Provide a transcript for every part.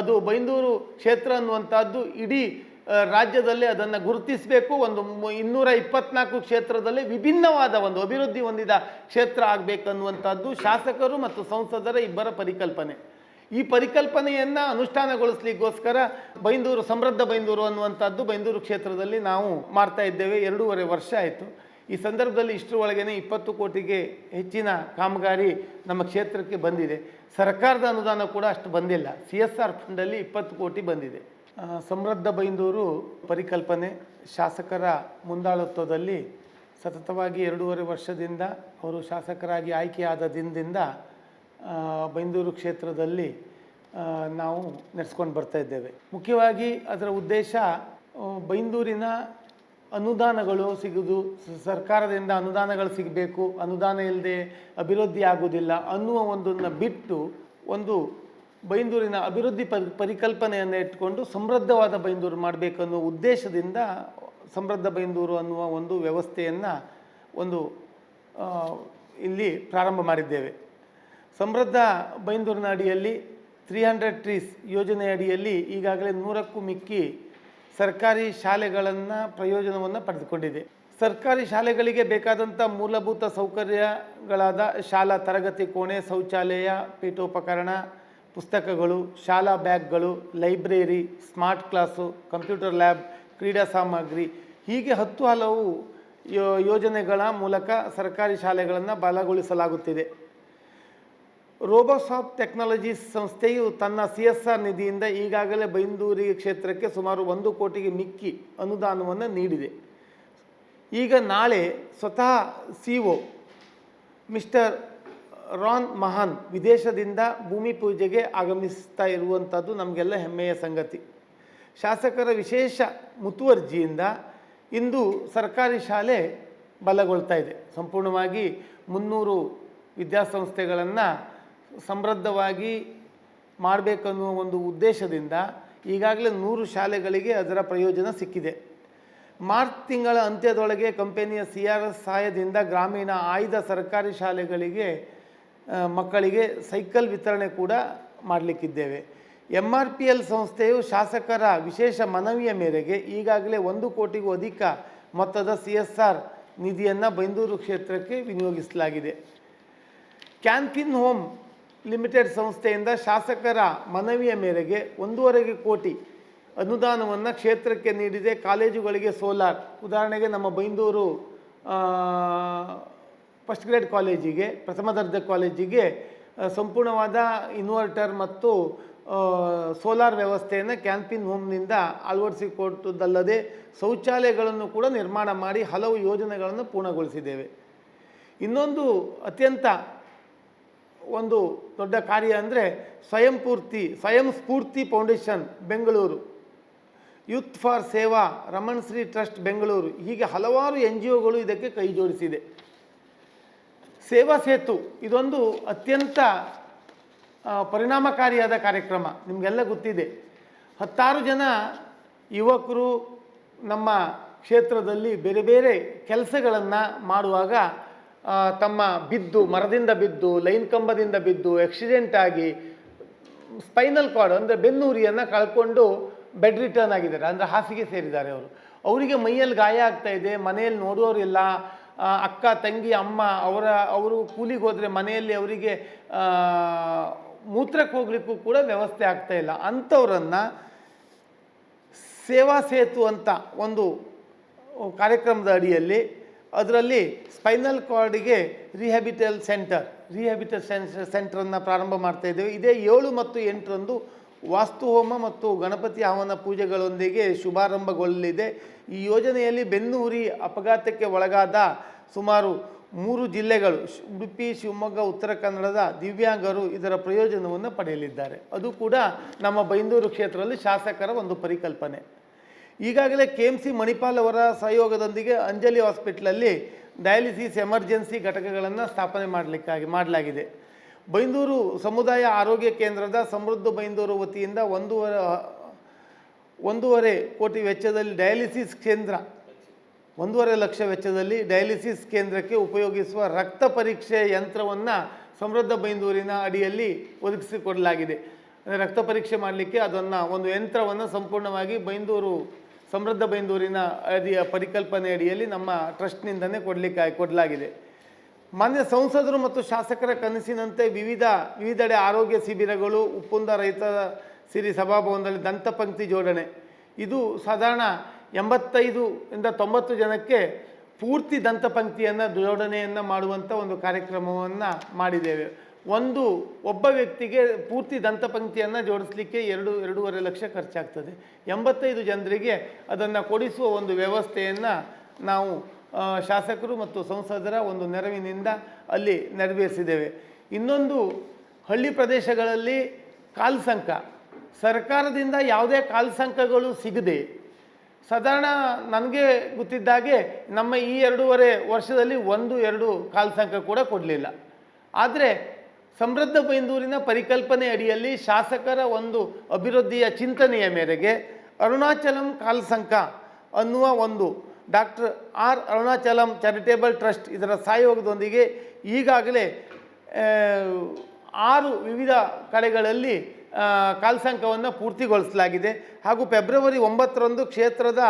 ಅದು ಬೈಂದೂರು ಕ್ಷೇತ್ರ ಅನ್ನುವಂಥದ್ದು ಇಡೀ ರಾಜ್ಯದಲ್ಲಿ ಅದನ್ನು ಗುರುತಿಸಬೇಕು. ಒಂದು ಇನ್ನೂರ ಇಪ್ಪತ್ನಾಲ್ಕು ಕ್ಷೇತ್ರದಲ್ಲಿ ವಿಭಿನ್ನವಾದ ಒಂದು ಅಭಿವೃದ್ಧಿ ಹೊಂದಿದ ಕ್ಷೇತ್ರ ಆಗಬೇಕನ್ನುವಂಥದ್ದು ಶಾಸಕರು ಮತ್ತು ಸಂಸದರ ಇಬ್ಬರ ಪರಿಕಲ್ಪನೆ. ಈ ಪರಿಕಲ್ಪನೆಯನ್ನು ಅನುಷ್ಠಾನಗೊಳಿಸ್ಲಿಕ್ಕೋಸ್ಕರ ಬೈಂದೂರು, ಸಮೃದ್ಧ ಬೈಂದೂರು ಅನ್ನುವಂಥದ್ದು ಬೈಂದೂರು ಕ್ಷೇತ್ರದಲ್ಲಿ ನಾವು ಮಾಡ್ತಾ ಇದ್ದೇವೆ. ಎರಡೂವರೆ ವರ್ಷ ಆಯಿತು. ಈ ಸಂದರ್ಭದಲ್ಲಿ ಇಷ್ಟರ ಒಳಗೇನೆ ಇಪ್ಪತ್ತು ಕೋಟಿಗೆ ಹೆಚ್ಚಿನ ಕಾಮಗಾರಿ ನಮ್ಮ ಕ್ಷೇತ್ರಕ್ಕೆ ಬಂದಿದೆ. ಸರ್ಕಾರದ ಅನುದಾನ ಕೂಡ ಅಷ್ಟು ಬಂದಿಲ್ಲ. ಸಿ ಎಸ್ ಆರ್ ಫಂಡಲ್ಲಿ ಇಪ್ಪತ್ತು ಕೋಟಿ ಬಂದಿದೆ. ಸಮೃದ್ಧ ಬೈಂದೂರು ಪರಿಕಲ್ಪನೆ ಶಾಸಕರ ಮುಂದಾಳತ್ವದಲ್ಲಿ ಸತತವಾಗಿ ಎರಡೂವರೆ ವರ್ಷದಿಂದ ಅವರು ಶಾಸಕರಾಗಿ ಆಯ್ಕೆಯಾದ ದಿನದಿಂದ ಬೈಂದೂರು ಕ್ಷೇತ್ರದಲ್ಲಿ ನಾವು ನಡೆಸ್ಕೊಂಡು ಬರ್ತಾ ಇದ್ದೇವೆ. ಮುಖ್ಯವಾಗಿ ಅದರ ಉದ್ದೇಶ ಬೈಂದೂರಿನ ಅನುದಾನಗಳು ಸಿಗುವುದು ಸರ್ಕಾರದಿಂದ ಅನುದಾನಗಳು ಸಿಗಬೇಕು, ಅನುದಾನ ಇಲ್ಲದೆ ಅಭಿವೃದ್ಧಿ ಆಗುವುದಿಲ್ಲ ಅನ್ನುವ ಒಂದನ್ನು ಬಿಟ್ಟು ಒಂದು ಬೈಂದೂರಿನ ಅಭಿವೃದ್ಧಿ ಪರಿ ಪರಿಕಲ್ಪನೆಯನ್ನು ಇಟ್ಕೊಂಡು ಸಮೃದ್ಧವಾದ ಬೈಂದೂರು ಮಾಡಬೇಕನ್ನೋ ಉದ್ದೇಶದಿಂದ ಸಮೃದ್ಧ ಬೈಂದೂರು ಅನ್ನುವ ಒಂದು ವ್ಯವಸ್ಥೆಯನ್ನು ಒಂದು ಇಲ್ಲಿ ಪ್ರಾರಂಭ ಮಾಡಿದ್ದೇವೆ. ಸಮೃದ್ಧ ಬೈಂದೂರಿನ ಅಡಿಯಲ್ಲಿ ತ್ರೀ ಹಂಡ್ರೆಡ್ ಟ್ರೀಸ್ ಯೋಜನೆ ಅಡಿಯಲ್ಲಿ ಈಗಾಗಲೇ ನೂರಕ್ಕೂ ಮಿಕ್ಕಿ ಸರ್ಕಾರಿ ಶಾಲೆಗಳನ್ನು ಪ್ರಯೋಜನವನ್ನು ಪಡೆದುಕೊಂಡಿದೆ. ಸರ್ಕಾರಿ ಶಾಲೆಗಳಿಗೆ ಬೇಕಾದಂಥ ಮೂಲಭೂತ ಸೌಕರ್ಯಗಳಾದ ಶಾಲಾ ತರಗತಿ ಕೋಣೆ, ಶೌಚಾಲಯ, ಪೀಠೋಪಕರಣ, ಪುಸ್ತಕಗಳು, ಶಾಲಾ ಬ್ಯಾಗ್ಗಳು, library, smart class, computer lab, ಕ್ರೀಡಾ ಸಾಮಗ್ರಿ ಹೀಗೆ ಹತ್ತು ಹಲವು ಯೋಜನೆಗಳ ಮೂಲಕ ಸರ್ಕಾರಿ ಶಾಲೆಗಳನ್ನು ಬಲಗೊಳಿಸಲಾಗುತ್ತಿದೆ. ರೋಬೋಸಾಫ್ಟ್ ಟೆಕ್ನಾಲಜೀಸ್ ಸಂಸ್ಥೆಯು ತನ್ನ ಸಿ ಎಸ್ ಆರ್ ನಿಧಿಯಿಂದ ಈಗಾಗಲೇ ಬೈಂದೂರಿ ಕ್ಷೇತ್ರಕ್ಕೆ ಸುಮಾರು ಒಂದು ಕೋಟಿಗೆ ಮಿಕ್ಕಿ ಅನುದಾನವನ್ನು ನೀಡಿದೆ. ಈಗ ನಾಳೆ ಸ್ವತಃ ಸಿ ಒ ಮಿಸ್ಟರ್ ರಾನ್ ಮಹಾನ್ ವಿದೇಶದಿಂದ ಭೂಮಿ ಪೂಜೆಗೆ ಆಗಮಿಸ್ತಾ ಇರುವಂಥದ್ದು ನಮಗೆಲ್ಲ ಹೆಮ್ಮೆಯ ಸಂಗತಿ. ಶಾಸಕರ ವಿಶೇಷ ಮುತುವರ್ಜಿಯಿಂದ ಇಂದು ಸರ್ಕಾರಿ ಶಾಲೆ ಬಲಗೊಳ್ತಾ ಇದೆ. ಸಂಪೂರ್ಣವಾಗಿ ಮುನ್ನೂರು ವಿದ್ಯಾಸಂಸ್ಥೆಗಳನ್ನು ಸಮೃದ್ಧವಾಗಿ ಮಾಡಬೇಕನ್ನುವ ಒಂದು ಉದ್ದೇಶದಿಂದ ಈಗಾಗಲೇ ನೂರು ಶಾಲೆಗಳಿಗೆ ಅದರ ಪ್ರಯೋಜನ ಸಿಕ್ಕಿದೆ. ಮಾರ್ಚ್ ತಿಂಗಳ ಅಂತ್ಯದೊಳಗೆ ಕಂಪನಿಯ ಸಿ ಆರ್ ಎಸ್ ಸಹಾಯದಿಂದ ಗ್ರಾಮೀಣ ಆಯ್ದ ಸರ್ಕಾರಿ ಶಾಲೆಗಳಿಗೆ ಮಕ್ಕಳಿಗೆ ಸೈಕಲ್ ವಿತರಣೆ ಕೂಡ ಮಾಡಲಿಕ್ಕಿದ್ದೇವೆ. ಎಂ ಆರ್ ಪಿ ಎಲ್ ಸಂಸ್ಥೆಯು ಶಾಸಕರ ವಿಶೇಷ ಮನವಿಯ ಮೇರೆಗೆ ಈಗಾಗಲೇ ಒಂದು ಕೋಟಿಗೂ ಅಧಿಕ ಮೊತ್ತದ ಸಿ ಎಸ್ ಆರ್ ನಿಧಿಯನ್ನು ಬೈಂದೂರು ಕ್ಷೇತ್ರಕ್ಕೆ ವಿನಿಯೋಗಿಸಲಾಗಿದೆ. ಕ್ಯಾನ್ಫಿನ್ ಹೋಮ್ ಲಿಮಿಟೆಡ್ ಸಂಸ್ಥೆಯಿಂದ ಶಾಸಕರ ಮನವಿಯ ಮೇರೆಗೆ ಒಂದೂವರೆಗೆ ಕೋಟಿ ಅನುದಾನವನ್ನು ಕ್ಷೇತ್ರಕ್ಕೆ ನೀಡಿದೆ. ಕಾಲೇಜುಗಳಿಗೆ ಸೋಲಾರ್. ಉದಾಹರಣೆಗೆ ನಮ್ಮ ಬೈಂದೂರು ಫಸ್ಟ್ ಗ್ರೇಡ್ ಕಾಲೇಜಿಗೆ, ಪ್ರಥಮ ದರ್ಜೆ ಕಾಲೇಜಿಗೆ ಸಂಪೂರ್ಣವಾದ ಇನ್ವರ್ಟರ್ ಮತ್ತು ಸೋಲಾರ್ ವ್ಯವಸ್ಥೆಯನ್ನು ಕ್ಯಾಂಪಿನ್ ಹೋಮ್ನಿಂದ ಅಳವಡಿಸಿಕೊಟ್ಟದಲ್ಲದೆ ಶೌಚಾಲಯಗಳನ್ನು ಕೂಡ ನಿರ್ಮಾಣ ಮಾಡಿ ಹಲವು ಯೋಜನೆಗಳನ್ನು ಪೂರ್ಣಗೊಳಿಸಿದ್ದೇವೆ. ಇನ್ನೊಂದು ಅತ್ಯಂತ ಒಂದು ದೊಡ್ಡ ಕಾರ್ಯ ಅಂದರೆ Swayam Poorthi, Swayam Spoorthi foundation, Bengaluru. Youth for Seva, Raman Shri trust, Bengaluru. ಹೀಗೆ ಹಲವಾರು ಎನ್ ಜಿ ಒಗಳು ಇದಕ್ಕೆ ಕೈ ಜೋಡಿಸಿದೆ. ಸೇವಾ ಸೇತು, ಇದೊಂದು ಅತ್ಯಂತ ಪರಿಣಾಮಕಾರಿಯಾದ ಕಾರ್ಯಕ್ರಮ. ನಿಮಗೆಲ್ಲ ಗೊತ್ತಿದೆ. ಹತ್ತಾರು ಜನ ಯುವಕರು ನಮ್ಮ ಕ್ಷೇತ್ರದಲ್ಲಿ ಬೇರೆ ಬೇರೆ ಕೆಲಸಗಳನ್ನು ಮಾಡುವಾಗ ತಮ್ಮ ಬಿದ್ದು, ಮರದಿಂದ ಬಿದ್ದು, ಲೈನ್ ಕಂಬದಿಂದ ಬಿದ್ದು ಆಕ್ಸಿಡೆಂಟ್ ಆಗಿ ಸ್ಪೈನಲ್ ಕಾರ್ಡ್ ಅಂದರೆ ಬೆನ್ನೂರಿಯನ್ನು ಕಳ್ಕೊಂಡು ಬೆಡ್ ರಿಟರ್ನ್ ಆಗಿದ್ದಾರೆ. ಅಂದರೆ ಹಾಸಿಗೆ ಸೇರಿದ್ದಾರೆ ಅವರು. ಅವರಿಗೆ ಮೈಯಲ್ಲಿ ಗಾಯ ಆಗ್ತಾ ಇದೆ, ಮನೆಯಲ್ಲಿ ನೋಡೋರಿಲ್ಲ ಅಕ್ಕ, ತಂಗಿ, ಅಮ್ಮ, ಅವರ, ಅವರು ಕೂಲಿಗೆ ಹೋದರೆ ಮನೆಯಲ್ಲಿ ಅವರಿಗೆ ಮೂತ್ರಕ್ಕೆ ಹೋಗ್ಲಿಕ್ಕೂ ಕೂಡ ವ್ಯವಸ್ಥೆ ಆಗ್ತಾ ಇಲ್ಲ. ಅಂಥವ್ರನ್ನು ಸೇವಾ ಸೇತು ಅಂತ ಒಂದು ಕಾರ್ಯಕ್ರಮದ ಅಡಿಯಲ್ಲಿ ಅದರಲ್ಲಿ ಸ್ಪೈನಲ್ ಕಾರ್ಡಿಗೆ ರಿಹ್ಯಾಬಿಟಲ್ ಸೆಂಟರ್, ರಿಹ್ಯಾಬಿಟಲ್ ಸೆಂಟ್ರನ್ನು ಪ್ರಾರಂಭ ಮಾಡ್ತಾ ಇದ್ದೇವೆ. ಇದೇ ಏಳು ಮತ್ತು ಎಂಟರಂದು ವಾಸ್ತು ಹೋಮ ಮತ್ತು ಗಣಪತಿ ಹವನ ಪೂಜೆಗಳೊಂದಿಗೆ ಶುಭಾರಂಭಗೊಳ್ಳಲಿದೆ. ಈ ಯೋಜನೆಯಲ್ಲಿ ಬೆನ್ನುಹುರಿ ಅಪಘಾತಕ್ಕೆ ಒಳಗಾದ ಸುಮಾರು ಮೂರು ಜಿಲ್ಲೆಗಳು ಉಡುಪಿ, ಶಿವಮೊಗ್ಗ, ಉತ್ತರ ಕನ್ನಡದ ದಿವ್ಯಾಂಗರು ಇದರ ಪ್ರಯೋಜನವನ್ನು ಪಡೆಯಲಿದ್ದಾರೆ. ಅದು ಕೂಡ ನಮ್ಮ ಬೈಂದೂರು ಕ್ಷೇತ್ರದಲ್ಲಿ ಶಾಸಕರ ಒಂದು ಪರಿಕಲ್ಪನೆ. ಈಗಾಗಲೇ ಕೆ ಎಂ ಸಿ ಮಣಿಪಾಲ್ ಅವರ ಸಹಯೋಗದೊಂದಿಗೆ ಅಂಜಲಿ ಹಾಸ್ಪಿಟ್ಲಲ್ಲಿ ಡಯಾಲಿಸಿಸ್ ಎಮರ್ಜೆನ್ಸಿ ಘಟಕಗಳನ್ನು ಸ್ಥಾಪನೆ ಮಾಡಲಿಕ್ಕಾಗಿ ಮಾಡಲಾಗಿದೆ. ಬೈಂದೂರು ಸಮುದಾಯ ಆರೋಗ್ಯ ಕೇಂದ್ರದ ಸಮೃದ್ಧ ಬೈಂದೂರು ವತಿಯಿಂದ ಒಂದೂವರೆ ಒಂದೂವರೆ ಕೋಟಿ ವೆಚ್ಚದಲ್ಲಿ ಡಯಾಲಿಸಿಸ್ ಕೇಂದ್ರ, ಒಂದೂವರೆ ಲಕ್ಷ ವೆಚ್ಚದಲ್ಲಿ ಡಯಾಲಿಸಿಸ್ ಕೇಂದ್ರಕ್ಕೆ ಉಪಯೋಗಿಸುವ ರಕ್ತ ಪರೀಕ್ಷೆ ಯಂತ್ರವನ್ನು ಸಮೃದ್ಧ ಬೈಂದೂರಿನ ಅಡಿಯಲ್ಲಿ ಒದಗಿಸಿಕೊಡಲಾಗಿದೆ. ರಕ್ತ ಪರೀಕ್ಷೆ ಮಾಡಲಿಕ್ಕೆ ಅದನ್ನು ಒಂದು ಯಂತ್ರವನ್ನು ಸಂಪೂರ್ಣವಾಗಿ ಬೈಂದೂರು ಸಮೃದ್ಧ ಬೈಂದೂರಿನ ಅಡಿಯ ಪರಿಕಲ್ಪನೆ ಅಡಿಯಲ್ಲಿ ನಮ್ಮ ಟ್ರಸ್ಟ್ನಿಂದನೇ ಕೊಡಲಿಕ್ಕೆ ಕೊಡಲಾಗಿದೆ. ಮಾನ್ಯ ಸಂಸದರು ಮತ್ತು ಶಾಸಕರ ಕನಸಿನಂತೆ ವಿವಿಧ, ವಿವಿಧೆಡೆ ಆರೋಗ್ಯ ಶಿಬಿರಗಳು, ಉಪ್ಪುಂದ ರೈತ ಸಿರಿ ಸಭಾಭವನದಲ್ಲಿ ದಂತಪಂಕ್ತಿ ಜೋಡಣೆ. ಇದು ಸಾಧಾರಣ ಎಂಬತ್ತೈದು ಇಂದ ತೊಂಬತ್ತು ಜನಕ್ಕೆ ಪೂರ್ತಿ ದಂತಪಂಕ್ತಿಯನ್ನು ಜೋಡಣೆಯನ್ನು ಮಾಡುವಂಥ ಒಂದು ಕಾರ್ಯಕ್ರಮವನ್ನು ಮಾಡಿದ್ದೇವೆ. ಒಂದು ಒಬ್ಬ ವ್ಯಕ್ತಿಗೆ ಪೂರ್ತಿ ದಂತಪಂಕ್ತಿಯನ್ನು ಜೋಡಿಸಲಿಕ್ಕೆ ಎರಡು, ಎರಡೂವರೆ ಲಕ್ಷ ಖರ್ಚಾಗ್ತದೆ. ಎಂಬತ್ತೈದು ಜನರಿಗೆ ಅದನ್ನು ಕೊಡಿಸುವ ಒಂದು ವ್ಯವಸ್ಥೆಯನ್ನು ನಾವು ಶಾಸಕರು ಮತ್ತು ಸಂಸದರ ಒಂದು ನೆರವಿನಿಂದ ಅಲ್ಲಿ ನೆರವೇರಿಸಿದ್ದೇವೆ. ಇನ್ನೊಂದು ಹಳ್ಳಿ ಪ್ರದೇಶಗಳಲ್ಲಿ ಕಾಲ್ಸಂಕ. ಸರ್ಕಾರದಿಂದ ಯಾವುದೇ ಕಾಲ್ಸಂಕಗಳು ಸಿಗದೆ, ಸಾಧಾರಣ ನನಗೆ ಗೊತ್ತಿದ್ದಾಗೆ ನಮ್ಮ ಈ ಎರಡೂವರೆ ವರ್ಷದಲ್ಲಿ ಒಂದು, ಎರಡು ಕಾಲ್ಸಂಕ ಕೂಡ ಕೊಡಲಿಲ್ಲ. ಆದರೆ ಸಮೃದ್ಧ ಬೈಂದೂರಿನ ಪರಿಕಲ್ಪನೆ ಅಡಿಯಲ್ಲಿ ಶಾಸಕರ ಒಂದು ಅಭಿವೃದ್ಧಿಯ ಚಿಂತನೆಯ ಮೇರೆಗೆ ಅರುಣಾಚಲಂ ಕಾಲ್ಸಂಕ ಅನ್ನುವ ಒಂದು doctor R Arunachalam charitable trust ಇದರ ಸಹಯೋಗದೊಂದಿಗೆ ಈಗಾಗಲೇ ಆರು ವಿವಿಧ ಕಡೆಗಳಲ್ಲಿ ಕಾಲ್ಸಂಕವನ್ನು ಪೂರ್ತಿಗೊಳಿಸಲಾಗಿದೆ. ಹಾಗೂ ಫೆಬ್ರವರಿ ಒಂಬತ್ತರಂದು ಕ್ಷೇತ್ರದ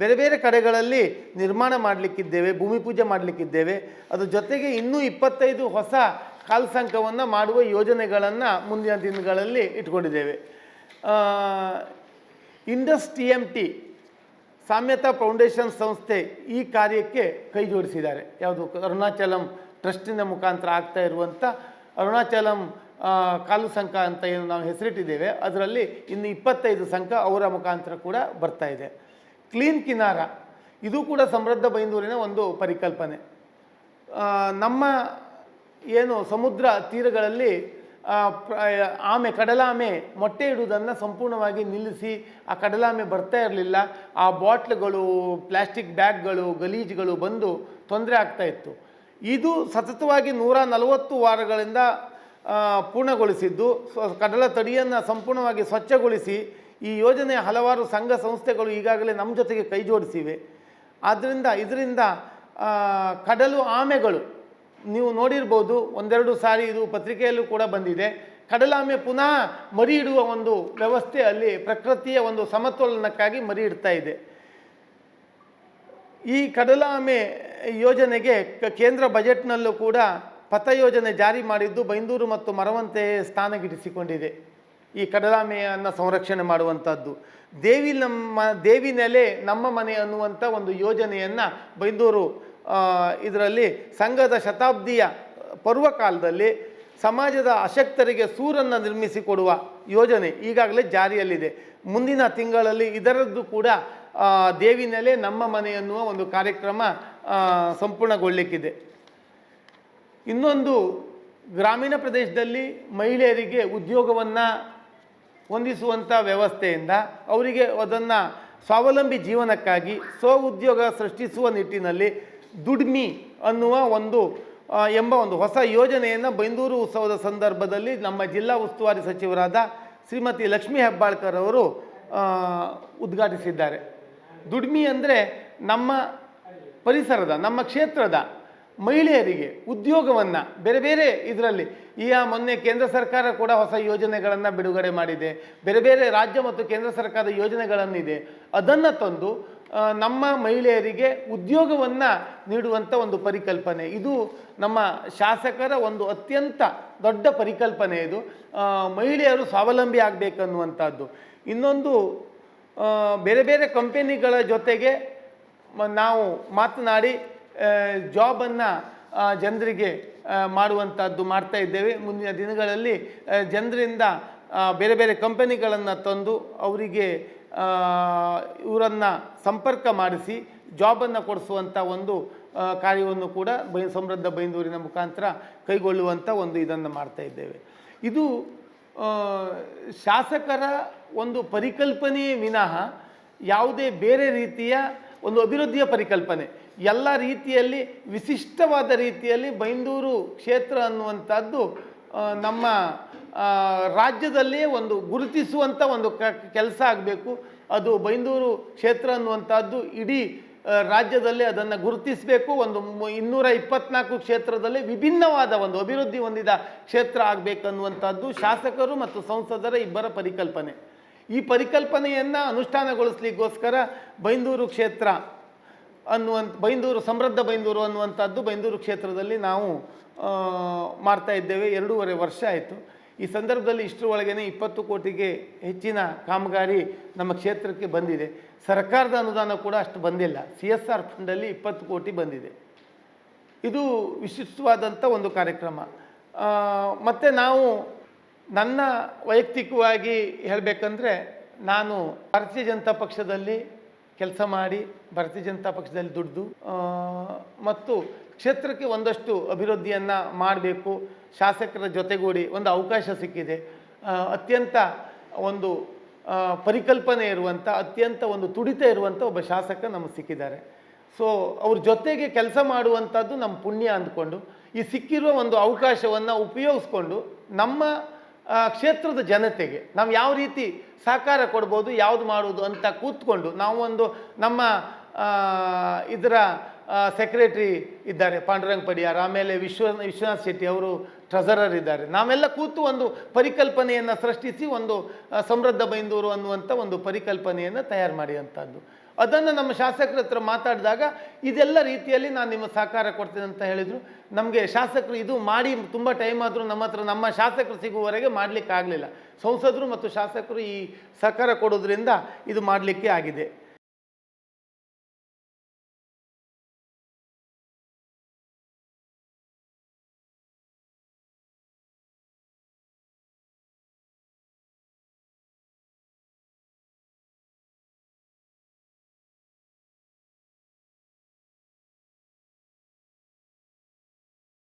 ಬೇರೆ ಬೇರೆ ಕಡೆಗಳಲ್ಲಿ ನಿರ್ಮಾಣ ಮಾಡಲಿಕ್ಕಿದ್ದೇವೆ, ಭೂಮಿ ಪೂಜೆ ಮಾಡಲಿಕ್ಕಿದ್ದೇವೆ. ಅದರ ಜೊತೆಗೆ ಇನ್ನೂ ಇಪ್ಪತ್ತೈದು ಹೊಸ ಕಾಲ್ಸಂಕವನ್ನು ಮಾಡುವ ಯೋಜನೆಗಳನ್ನು ಮುಂದಿನ ದಿನಗಳಲ್ಲಿ ಇಟ್ಕೊಂಡಿದ್ದೇವೆ. Indus T M T, Samyata foundation ಸಂಸ್ಥೆ ಈ ಕಾರ್ಯಕ್ಕೆ ಕೈ ಜೋಡಿಸಿದ್ದಾರೆ. ಯಾವುದು? ಅರುಣಾಚಲಂ ಟ್ರಸ್ಟಿನ ಮುಖಾಂತರ ಆಗ್ತಾ ಇರುವಂಥ ಅರುಣಾಚಲಂ ಕಾಲು ಸಂಘ ಅಂತ ಏನು ನಾವು ಹೆಸರಿಟ್ಟಿದ್ದೇವೆ. ಅದರಲ್ಲಿ ಇನ್ನು ಇಪ್ಪತ್ತೈದು ಸಂಘ ಅವರ ಮುಖಾಂತರ ಕೂಡ ಬರ್ತಾ ಇದೆ. ಕ್ಲೀನ್ ಕಿನಾರ, ಇದು ಕೂಡ ಸಮೃದ್ಧ ಬೈಂದೂರಿನ ಒಂದು ಪರಿಕಲ್ಪನೆ. ನಮ್ಮ ಏನು ಸಮುದ್ರ ತೀರಗಳಲ್ಲಿ ಆಮೆ, ಕಡಲಾಮೆ ಮೊಟ್ಟೆ ಇಡುವುದನ್ನು ಸಂಪೂರ್ಣವಾಗಿ ನಿಲ್ಲಿಸಿ ಆ ಕಡಲಾಮೆ ಬರ್ತಾ ಇರಲಿಲ್ಲ. ಆ ಬಾಟ್ಲ್ಗಳು, ಪ್ಲಾಸ್ಟಿಕ್ ಬ್ಯಾಗ್ಗಳು, ಗಲೀಜುಗಳು ಬಂದು ತೊಂದರೆ ಆಗ್ತಾ ಇತ್ತು. ಇದು ಸತತವಾಗಿ ನೂರ ನಲವತ್ತು ವಾರಗಳಿಂದ ಪೂರ್ಣಗೊಳಿಸಿದ್ದು. ಕಡಲ ತಡಿಯನ್ನು ಸಂಪೂರ್ಣವಾಗಿ ಸ್ವಚ್ಛಗೊಳಿಸಿ ಈ ಯೋಜನೆಯ ಹಲವಾರು ಸಂಘ ಸಂಸ್ಥೆಗಳು ಈಗಾಗಲೇ ನಮ್ಮ ಜೊತೆಗೆ ಕೈ ಜೋಡಿಸಿವೆ ಆದ್ದರಿಂದ ಇದರಿಂದ ಕಡಲು ಆಮೆಗಳು ನೀವು ನೋಡಿರ್ಬೋದು ಒಂದೆರಡು ಸಾರಿ ಇದು ಪತ್ರಿಕೆಯಲ್ಲೂ ಕೂಡ ಬಂದಿದೆ. ಕಡಲಾಮೆ ಪುನಃ ಮರಿ ಇಡುವ ಒಂದು ವ್ಯವಸ್ಥೆ ಅಲ್ಲಿ ಪ್ರಕೃತಿಯ ಒಂದು ಸಮತೋಲನಕ್ಕಾಗಿ ಮರಿ ಇಡ್ತಾ ಇದೆ. ಈ ಕಡಲಾಮೆ ಯೋಜನೆಗೆ ಕೇಂದ್ರ ಬಜೆಟ್ನಲ್ಲೂ ಕೂಡ ಪಥ ಯೋಜನೆ ಜಾರಿ ಮಾಡಿದ್ದು ಬೈಂದೂರು ಮತ್ತು ಮರವಂತೆ ಸ್ಥಾನಗಿರಿಸಿಕೊಂಡಿದೆ ಈ ಕಡಲಾಮೆಯನ್ನು ಸಂರಕ್ಷಣೆ ಮಾಡುವಂಥದ್ದು ದೇವಿ ನಮ್ಮ, ದೇವಿ ನೆಲೆ ನಮ್ಮ ಮನೆ ಅನ್ನುವಂಥ ಒಂದು ಯೋಜನೆಯನ್ನು ಬೈಂದೂರು ಇದರಲ್ಲಿ ಸಂಘದ ಶತಾಬ್ದಿಯ ಪರ್ವಕಾಲದಲ್ಲಿ ಸಮಾಜದ ಅಶಕ್ತರಿಗೆ ಸೂರನ್ನು ನಿರ್ಮಿಸಿಕೊಡುವ ಯೋಜನೆ ಈಗಾಗಲೇ ಜಾರಿಯಲ್ಲಿದೆ. ಮುಂದಿನ ತಿಂಗಳಲ್ಲಿ ಇದರದ್ದು ಕೂಡ ಆ, ದೇವಿ ನೆಲೆ ನಮ್ಮ ಮನೆ ಎನ್ನುವ ಒಂದು ಕಾರ್ಯಕ್ರಮ ಆ, ಸಂಪೂರ್ಣಗೊಳ್ಳಲಿಕ್ಕಿದೆ ಇನ್ನೊಂದು ಗ್ರಾಮೀಣ ಪ್ರದೇಶದಲ್ಲಿ ಮಹಿಳೆಯರಿಗೆ ಉದ್ಯೋಗವನ್ನು ಹೊಂದಿಸುವಂಥ ವ್ಯವಸ್ಥೆಯಿಂದ ಅವರಿಗೆ ಅದನ್ನು ಸ್ವಾವಲಂಬಿ ಜೀವನಕ್ಕಾಗಿ ಸ್ವ ಉದ್ಯೋಗ ಸೃಷ್ಟಿಸುವ ನಿಟ್ಟಿನಲ್ಲಿ ದುಡ್ಮಿ ಅನ್ನುವ ಒಂದು ಎಂಬ ಒಂದು ಹೊಸ ಯೋಜನೆಯನ್ನು ಬೈಂದೂರು ಉತ್ಸವದ ಸಂದರ್ಭದಲ್ಲಿ ನಮ್ಮ ಜಿಲ್ಲಾ ಉಸ್ತುವಾರಿ ಸಚಿವರಾದ ಶ್ರೀಮತಿ ಲಕ್ಷ್ಮೀ ಹೆಬ್ಬಾಳ್ಕರ್ ಅವರು ಉದ್ಘಾಟಿಸಿದ್ದಾರೆ. ದುಡ್ಮಿ ಅಂದರೆ ನಮ್ಮ ಪರಿಸರದ, ನಮ್ಮ ಕ್ಷೇತ್ರದ ಮಹಿಳೆಯರಿಗೆ ಉದ್ಯೋಗವನ್ನು, ಬೇರೆ ಬೇರೆ ಇದರಲ್ಲಿ ಈಗ ಮೊನ್ನೆ ಕೇಂದ್ರ ಸರ್ಕಾರ ಕೂಡ ಹೊಸ ಯೋಜನೆಗಳನ್ನು ಬಿಡುಗಡೆ ಮಾಡಿದೆ. ಬೇರೆ ಬೇರೆ ರಾಜ್ಯ ಮತ್ತು ಕೇಂದ್ರ ಸರ್ಕಾರದ ಯೋಜನೆಗಳನ್ನಿದೆ. ಅದನ್ನು ತಂದು ನಮ್ಮ ಮಹಿಳೆಯರಿಗೆ ಉದ್ಯೋಗವನ್ನು ನೀಡುವಂಥ ಒಂದು ಪರಿಕಲ್ಪನೆ. ಇದು ನಮ್ಮ ಶಾಸಕರ ಒಂದು ಅತ್ಯಂತ ದೊಡ್ಡ ಪರಿಕಲ್ಪನೆ ಇದು. ಮಹಿಳೆಯರು ಸ್ವಾವಲಂಬಿ ಆಗಬೇಕನ್ನುವಂಥದ್ದು. ಇನ್ನೊಂದು ಬೇರೆ ಬೇರೆ ಕಂಪೆನಿಗಳ ಜೊತೆಗೆ ನಾವು ಮಾತನಾಡಿ ಜಾಬನ್ನು ಜನರಿಗೆ ಮಾಡುವಂಥದ್ದು ಮಾಡ್ತಾ ಇದ್ದೇವೆ. ಮುಂದಿನ ದಿನಗಳಲ್ಲಿ ಜನರಿಂದ ಬೇರೆ ಬೇರೆ ಕಂಪನಿಗಳನ್ನು ತಂದು ಅವರಿಗೆ ಇವರನ್ನು ಸಂಪರ್ಕ ಮಾಡಿಸಿ ಜಾಬನ್ನು ಕೊಡಿಸುವಂಥ ಒಂದು ಕಾರ್ಯವನ್ನು ಕೂಡ ಬೈ, ಸಮೃದ್ಧ ಬೈಂದೂರಿನ ಮುಖಾಂತರ ಕೈಗೊಳ್ಳುವಂಥ ಒಂದು ಇದನ್ನು ಮಾಡ್ತಾ ಇದ್ದೇವೆ. ಇದು ಶಾಸಕರ ಒಂದು ಪರಿಕಲ್ಪನೆಯೇ ವಿನಃ ಯಾವುದೇ ಬೇರೆ ರೀತಿಯ ಒಂದು ಅಭಿವೃದ್ಧಿಯ ಪರಿಕಲ್ಪನೆ. ಎಲ್ಲ ರೀತಿಯಲ್ಲಿ ವಿಶಿಷ್ಟವಾದ ರೀತಿಯಲ್ಲಿ ಬೈಂದೂರು ಕ್ಷೇತ್ರ ಅನ್ನುವಂಥದ್ದು ನಮ್ಮ ಆ, ರಾಜ್ಯದಲ್ಲಿಯೇ ಒಂದು ಗುರುತಿಸುವಂಥ ಒಂದು ಕ ಕೆಲಸ ಆಗಬೇಕು. ಅದು ಬೈಂದೂರು ಕ್ಷೇತ್ರ ಅನ್ನುವಂಥದ್ದು ಇಡೀ ರಾಜ್ಯದಲ್ಲಿ ಅದನ್ನು ಗುರುತಿಸಬೇಕು. ಒಂದು ಇನ್ನೂರ ಇಪ್ಪತ್ನಾಲ್ಕು ಕ್ಷೇತ್ರದಲ್ಲಿ ವಿಭಿನ್ನವಾದ ಒಂದು ಅಭಿವೃದ್ಧಿ ಹೊಂದಿದ ಕ್ಷೇತ್ರ ಆಗಬೇಕನ್ನುವಂಥದ್ದು ಶಾಸಕರು ಮತ್ತು ಸಂಸದರ ಇಬ್ಬರ ಪರಿಕಲ್ಪನೆ. ಈ ಪರಿಕಲ್ಪನೆಯನ್ನು ಅನುಷ್ಠಾನಗೊಳಿಸ್ಲಿಕ್ಕೋಸ್ಕರ ಬೈಂದೂರು ಕ್ಷೇತ್ರ ಅನ್ನುವಂಥ ಬೈಂದೂರು ಸಮೃದ್ಧ ಬೈಂದೂರು ಅನ್ನುವಂಥದ್ದು ಬೈಂದೂರು ಕ್ಷೇತ್ರದಲ್ಲಿ ನಾವು ಮಾಡ್ತಾ ಇದ್ದೇವೆ. ಎರಡೂವರೆ ವರ್ಷ ಆಯಿತು. ಈ ಸಂದರ್ಭದಲ್ಲಿ ಇಷ್ಟರೊಳಗೇನೆ ಇಪ್ಪತ್ತು ಕೋಟಿಗೆ ಹೆಚ್ಚಿನ ಕಾಮಗಾರಿ ನಮ್ಮ ಕ್ಷೇತ್ರಕ್ಕೆ ಬಂದಿದೆ. ಸರ್ಕಾರದ ಅನುದಾನ ಕೂಡ ಅಷ್ಟು ಬಂದಿಲ್ಲ. ಸಿ ಎಸ್ ಆರ್ ಫಂಡಲ್ಲಿ ಇಪ್ಪತ್ತು ಕೋಟಿ ಬಂದಿದೆ. ಇದು ವಿಶಿಷ್ಟವಾದಂಥ ಒಂದು ಕಾರ್ಯಕ್ರಮ. ಮತ್ತು ನಾವು ನನ್ನ ವೈಯಕ್ತಿಕವಾಗಿ ಹೇಳಬೇಕಂದ್ರೆ ನಾನು ಭಾರತೀಯ ಜನತಾ ಪಕ್ಷದಲ್ಲಿ ಕೆಲಸ ಮಾಡಿ ಭಾರತೀಯ ಜನತಾ ಪಕ್ಷದಲ್ಲಿ ದುಡ್ದು ಮತ್ತು ಕ್ಷೇತ್ರಕ್ಕೆ ಒಂದಷ್ಟು ಅಭಿವೃದ್ಧಿಯನ್ನು ಮಾಡಬೇಕು. ಶಾಸಕರ ಜೊತೆಗೂಡಿ ಒಂದು ಅವಕಾಶ ಸಿಕ್ಕಿದೆ. ಅತ್ಯಂತ ಒಂದು ಪರಿಕಲ್ಪನೆ ಇರುವಂಥ ಅತ್ಯಂತ ಒಂದು ತುಡಿತ ಇರುವಂಥ ಒಬ್ಬ ಶಾಸಕ ನಮಗೆ ಸಿಕ್ಕಿದ್ದಾರೆ. ಸೊ ಅವ್ರ ಜೊತೆಗೆ ಕೆಲಸ ಮಾಡುವಂಥದ್ದು ನಮ್ಮ ಪುಣ್ಯ ಅಂದ್ಕೊಂಡು, ಈ ಸಿಕ್ಕಿರುವ ಒಂದು ಅವಕಾಶವನ್ನು ಉಪಯೋಗಿಸ್ಕೊಂಡು ನಮ್ಮ ಕ್ಷೇತ್ರದ ಜನತೆಗೆ ನಾವು ಯಾವ ರೀತಿ ಸಹಕಾರ ಕೊಡ್ಬೋದು, ಯಾವುದು ಮಾಡೋದು ಅಂತ ಕೂತ್ಕೊಂಡು ನಾವು ಒಂದು ನಮ್ಮ ಇದರ ಸೆಕ್ರೆಟ್ರಿ ಇದ್ದಾರೆ, ಪಾಂಡುರಂಗ್ ಪಡಿಯಾರ್, ಆಮೇಲೆ ವಿಶ್ವ, ವಿಶ್ವನಾಥ್ ಶೆಟ್ಟಿ ಅವರು ಟ್ರೆಸರರ್ ಇದ್ದಾರೆ. ನಾವೆಲ್ಲ ಕೂತು ಒಂದು ಪರಿಕಲ್ಪನೆಯನ್ನು ಸೃಷ್ಟಿಸಿ ಒಂದು ಸಮೃದ್ಧ ಬೈಂದೂರು ಅನ್ನುವಂಥ ಒಂದು ಪರಿಕಲ್ಪನೆಯನ್ನು ತಯಾರು ಮಾಡಿದಂಥದ್ದು ಅದನ್ನು ನಮ್ಮ ಶಾಸಕರ ಹತ್ರ ಮಾತಾಡಿದಾಗ ಇದೆಲ್ಲ ರೀತಿಯಲ್ಲಿ ನಾನು ನಿಮ್ಮ ಸಹಕಾರ ಕೊಡ್ತೀನಿ ಅಂತ ಹೇಳಿದರು. ನಮಗೆ ಶಾಸಕರು ಇದು ಮಾಡಿ ತುಂಬ ಟೈಮ್ ಆದರೂ ನಮ್ಮ ಹತ್ರ ನಮ್ಮ ಶಾಸಕರು ಸಿಗುವವರೆಗೆ ಮಾಡಲಿಕ್ಕೆ ಆಗಲಿಲ್ಲ ಸಂಸದರು ಮತ್ತು ಶಾಸಕರು ಈ ಸಹಕಾರ ಕೊಡೋದ್ರಿಂದ ಇದು ಮಾಡಲಿಕ್ಕೆ ಆಗಿದೆ.